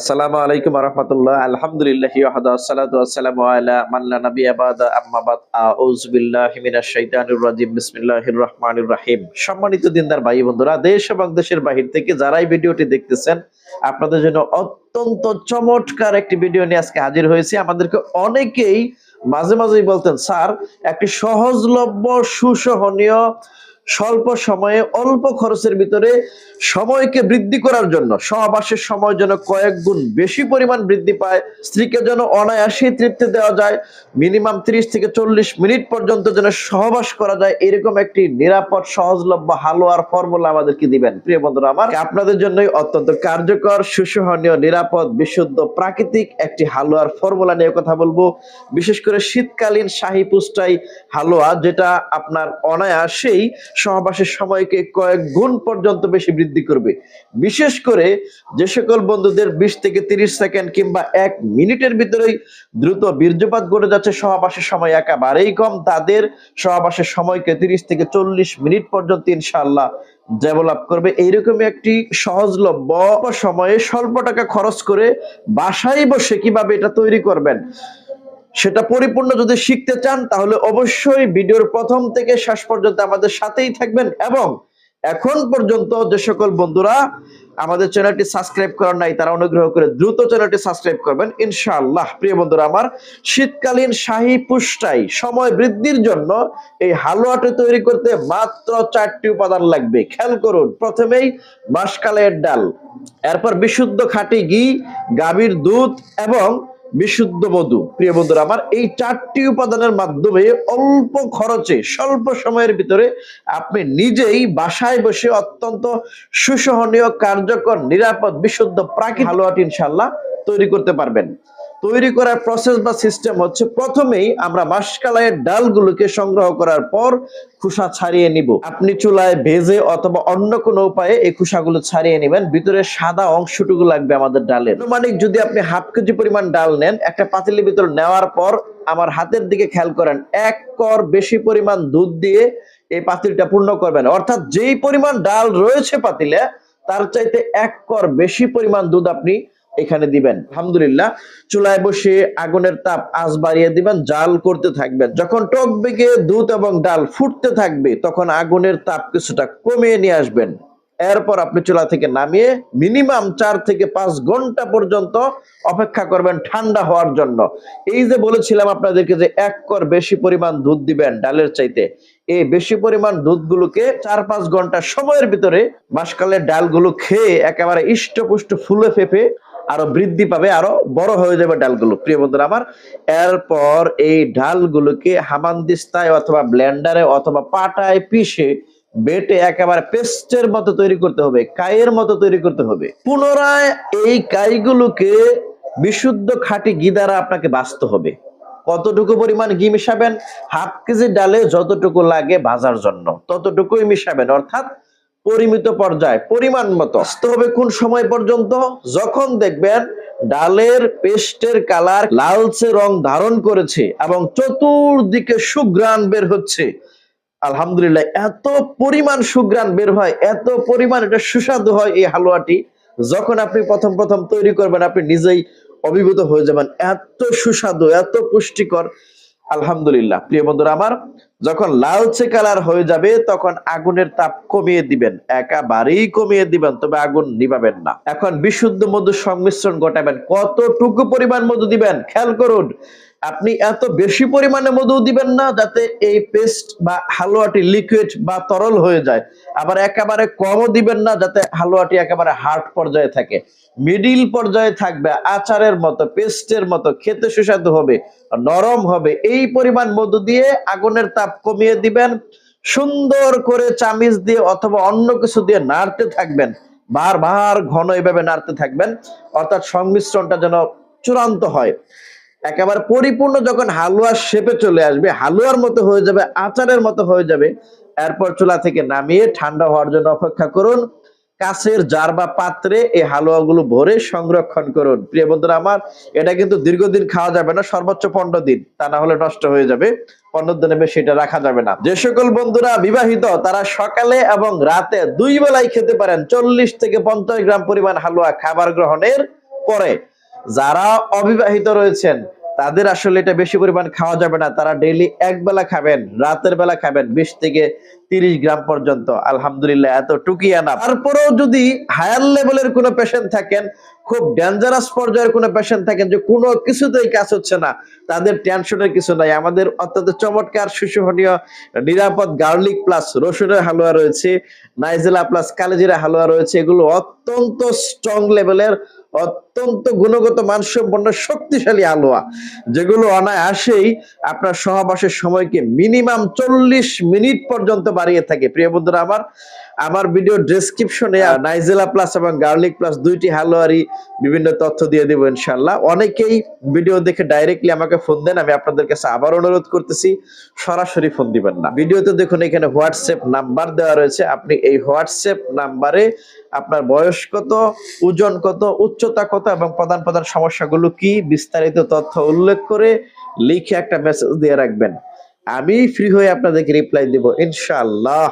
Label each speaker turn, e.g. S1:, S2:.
S1: আসসালামু আলাইকুম রহমতুল্লাহ আলহামদুলিল্লাহ ওয়াসসালামু আলা মান লা নাবিয়্যা বাদা। আম্মা বাদ, আউযু বিল্লাহি মিনাশ শাইতানির রাজিম। বিসমিল্লাহির রহিম। সম্মানিত দিনদার ভাই বন্ধুরা, দেশ এবং দেশের বাহির থেকে যারাই ভিডিওটি দেখতেছেন, আপনাদের জন্য অত্যন্ত চমৎকার একটি ভিডিও নিয়ে আজকে হাজির হয়েছি। আমাদেরকে অনেকেই মাঝে মাঝেই বলতেন, স্যার, একটি সহজলভ্য, সুসহনীয় স্বল্প সময়ে, অল্প খরচের ভিতরে সময়কে বৃদ্ধি করার জন্য, সহবাসের সময় যেন কয়েক গুণ বেশি পরিমাণ বৃদ্ধি পায়, স্ত্রীকে যেন অনায়াসে তৃপ্তি দেওয়া যায় মিনিমাম তিরিশ থেকে চল্লিশ মিনিট পর্যন্ত যেন সহবাস করা যায়, এরকম একটি নিরাপদ, সহজলভ্য, হালুয়ার ফর্মুলা আমাদেরকে দিবেন। প্রিয় বন্ধুরা আমার, আপনাদের জন্যই অত্যন্ত কার্যকর, সুসহনীয়, নিরাপদ, বিশুদ্ধ, প্রাকৃতিক একটি হালুয়ার ফর্মুলা নিয়ে কথা বলব। বিশেষ করে শীতকালীন শাহী পুষ্টাই হালুয়া, যেটা আপনার অনায়াসেই সহবাসের সময়কে কয়েক গুণ পর্যন্ত বেশি বৃদ্ধি করবে। বিশেষ করে যে সকল বন্ধুদের বিশ থেকে তিরিশ সেকেন্ড কিংবা এক মিনিটের ভিতরেই দ্রুত বীর্যপাত ঘটে যাচ্ছে, সহবাসের সময় একেবারেই কম। তাদের সহবাসের সময়কে তিরিশ থেকে চল্লিশ মিনিট পর্যন্ত ইনশাল্লাহ ডেভেলপ করবে। এইরকমই একটি সহজলভ্য সময়ে স্বল্প টাকা খরচ করে বাসায় বসে কীভাবে এটা তৈরি করবেন? সেটা পরিপূর্ণ যদি শিখতে চান, তাহলে অবশ্যই ভিডিওর প্রথম থেকে শেষ পর্যন্ত আমাদের সাথেই থাকবেন এবং এখন পর্যন্ত যে সকল বন্ধুরা আমাদের চ্যানেলটি সাবস্ক্রাইব করার নাই, তারা অনুগ্রহ করে দ্রুত চ্যানেলটি সাবস্ক্রাইব করবেন। ইনশাআল্লাহ, প্রিয় বন্ধুরা আমার, শীতকালীন শাহী পুষ্টাই, সময় বৃদ্ধির জন্য এই হালুয়াটি তৈরি করতে মাত্র চারটি উপাদান লাগবে। খেয়াল করুন, প্রথমেই বাঁশকালের ডাল, এরপর বিশুদ্ধ খাঁটি ঘি, গাভীর দুধ এবং বিশুদ্ধ মধু প্রিয় বন্ধুরা, আমার এই চারটি উপাদানের মাধ্যমে অল্প খরচে, স্বল্প সময়ের ভিতরে আপনি নিজেই বাসায় বসে অত্যন্ত সুসহনীয়, কার্যকর, নিরাপদ, বিশুদ্ধ, প্রাকৃতিক হালুয়াটি ইনশাল্লাহ তৈরি করতে পারবেন। তৈরি করার প্রসেস বা সিস্টেম হচ্ছে প্রথমেই আমরা মাসকালাইয়ের ডালগুলোকে সংগ্রহ করার পর খোসা ছাড়িয়ে নিব। আপনি চুলায় ভেজে অথবা অন্য কোনো উপায়ে এই খোসাগুলো ছাড়িয়ে নেবেন। ভিতরে সাদা অংশটুকু লাগবে আমাদের ডালের। আনুমানিক যদি আপনি হাফ কেজি পরিমাণ ডাল নেন, একটা পাতিলের ভিতর নেওয়ার পর আমার হাতের দিকে খেয়াল করেন, এক কর বেশি পরিমাণ দুধ দিয়ে এই পাতিলটা পূর্ণ করবেন। অর্থাৎ যেই পরিমাণ ডাল রয়েছে পাতিলে, তার চাইতে এক কর বেশি পরিমাণ দুধ আপনি এখানে দিবেন। আলহামদুলিল্লাহ, চুলায় বসে আগুনের তাপ আঁচ বাড়িয়ে দিবেন, জাল করতে থাকবেন। যখন টক বেগে দুধ এবং ডাল ফুটতে থাকবে, তখন আগুনের তাপ কিছুটা কমিয়ে নিয়ে আসবেন। এরপর আপনি চুলা থেকে নামিয়ে মিনিমাম চার থেকে পাঁচ ঘণ্টা পর্যন্ত অপেক্ষা করবেন ঠান্ডা হওয়ার জন্য। এই যে বলেছিলাম আপনাদেরকে যে এক কর বেশি পরিমাণ দুধ দিবেন ডালের চাইতে, এই বেশি পরিমাণ দুধগুলোকে চার পাঁচ ঘণ্টা সময়ের ভিতরে বাসকালের ডালগুলো খেয়ে একেবারে ইষ্টপুষ্ট ফুলে ফেপে আরও বৃদ্ধি পাবে, আরও বড় হয়ে যাবে ডালগুলো। প্রিয় বন্ধুরা আমার এরপর এই ডালগুলোকে হামানদিস্তায় অথবা ব্লেন্ডারে অথবা পাটায় পিষে বেটে একেবারে পেস্টের মতো তৈরি করতে হবে, কাইয়ের মতো তৈরি করতে হবে। পুনরায় এই কাইগুলোকে বিশুদ্ধ খাঁটি ঘি দ্বারা আপনাকে বাঁচতে হবে। কতটুকু পরিমাণ ঘি মিশাবেন? হাফ কেজি ডালে যতটুকু লাগে ভাজার জন্য, ততটুকুই মিশাবেন। অর্থাৎ পরিমিত পর্যায়ে, পরিমাণ মতো। আসতে হবে কোন সময় পর্যন্ত? যখন দেখবেন ডালের পেস্টের কালার লালচে রং ধারণ করেছে এবং চতুর্দিকে সুগ্রাণ বের হচ্ছে। আলহামদুলিল্লাহ, এত পরিমাণ সুগ্রাণ বের হয়, এত পরিমাণ এটা সুস্বাদু হয় এই হালুয়াটি। যখন আপনি প্রথম প্রথম তৈরি করবেন, আপনি নিজেই অভিভূত হয়ে যাবেন। এত সুস্বাদু, এত পুষ্টিকর। আলহামদুলিল্লাহ, প্রিয় বন্ধুরা আমার যখন লালচে কালার হয়ে যাবে, তখন আগুনের তাপ কমিয়ে দিবেন। একেবারেই কমিয়ে দিবেন, তবে আগুন নিবাবেন না। এখন বিশুদ্ধ মধু সংমিশ্রণ ঘটাবেন। কতটুকু পরিমাণ মধু দিবেন? খেয়াল করুন। আপনি এত বেশি পরিমাণে মধু দিবেন না যাতে এই পেস্ট বা হালুয়াটি লিকুইড বা তরল হয়ে যায়। আবার একেবারে কমও দিবেন না যাতে হালুয়াটি একেবারে হার্ড পর্যায়ে থাকে। মিডিল পর্যায়ে থাকবে, আচারের মতো পেস্টের মতো, খেতে সুস্বাদু হবে, নরম হবে। এই পরিমাণ মধু দিয়ে আগুনের তাপ কমিয়ে দিবেন, সুন্দর করে চামিচ দিয়ে অথবা অন্য কিছু দিয়ে নাড়তে থাকবেন। বারবার ঘন এভাবে নাড়তে থাকবেন। অর্থাৎ সংমিশ্রণটা যেন চূড়ান্ত হয়। একেবারে পরিপূর্ণ যখন হালুয়ার শেপে চলে আসবে, হালুয়ার মতো হয়ে যাবে, আচারের মতো হয়ে যাবে, এরপর চুলা থেকে নামিয়ে ঠান্ডা হওয়ার জন্য অপেক্ষা করুন। কাছের জার বা পাত্রে এই হালুয়াগুলো ভরে সংরক্ষণ করুন। প্রিয় বন্ধুরা আমার, এটা কিন্তু দীর্ঘদিন খাওয়া যাবে না, সর্বোচ্চ পনেরো দিন। তা না হলে নষ্ট হয়ে যাবে, পনেরো দিনে বেশি এটা রাখা যাবে না। যে সকল বন্ধুরা বিবাহিত, তারা সকালে এবং রাতে দুই বেলায় খেতে পারেন চল্লিশ থেকে পঞ্চাশ গ্রাম পরিমাণ হালুয়া খাবার গ্রহণের পরে। যারা অবিবাহিত রয়েছেন, তাদের আসলে এটা বেশি পরিমাণ খাওয়া যাবে না। তারা ডেইলি এক বেলা খাবেন, রাতের বেলা খাবেন, বিশ থেকে তিরিশ গ্রাম পর্যন্ত। আলহামদুলিল্লাহ এত টুকিয়া না তারপরেও যদি হায়ার লেভেলের কোনো পেশেন্ট থাকেন, খুব ডেঞ্জারাস পর্যায়ের কোনো পেশেন্ট থাকেন যে কোনো কিছুতেই কাজ হচ্ছে না, তাদের টেনশনের কিছু নাই। আমাদের অত্যন্ত চমৎকার সুশোভনীয় নিরাপদ গার্লিক প্লাস রসুনের হালুয়া রয়েছে, নাইজেলা প্লাস কালেজিরা হালুয়া রয়েছে, এগুলো অত্যন্ত স্ট্রং লেভেলের অত্যন্ত গুণগত, মানসম্পন্ন, শক্তিশালী আলোয়া। যেগুলো অনায়াসেই আপনার সহবাসের সময়কে মিনিমাম চল্লিশ মিনিট পর্যন্ত বাড়িয়ে থাকে। প্রিয় বন্ধুরা, আমার আমার ভিডিও ডেসক্রিপশনে নাইজেলা প্লাস এবং গার্লিক প্লাস দুইটি হালুয়ারি বিভিন্ন তথ্য দিয়ে দেবো ইনশাল্লাহ অনেকেই ভিডিও দেখে ডাইরেক্টলি আমাকে ফোন দেন আমি আপনাদের কাছে আবার অনুরোধ করতেছি সরাসরি ফোন দিবেন না। ভিডিওতে দেখুন এখানে হোয়াটসঅ্যাপ নাম্বার দেওয়া রয়েছে। আপনি এই হোয়াটসঅ্যাপ নাম্বারে আপনার বয়স কত ওজন কত উচ্চতা কত এবং প্রধান প্রধান সমস্যাগুলো কি বিস্তারিত তথ্য উল্লেখ করে লিখে একটা মেসেজ দিয়ে রাখবেন। আমি ফ্রি হয়ে আপনাদেরকে রিপ্লাই দিব ইনশাআল্লাহ।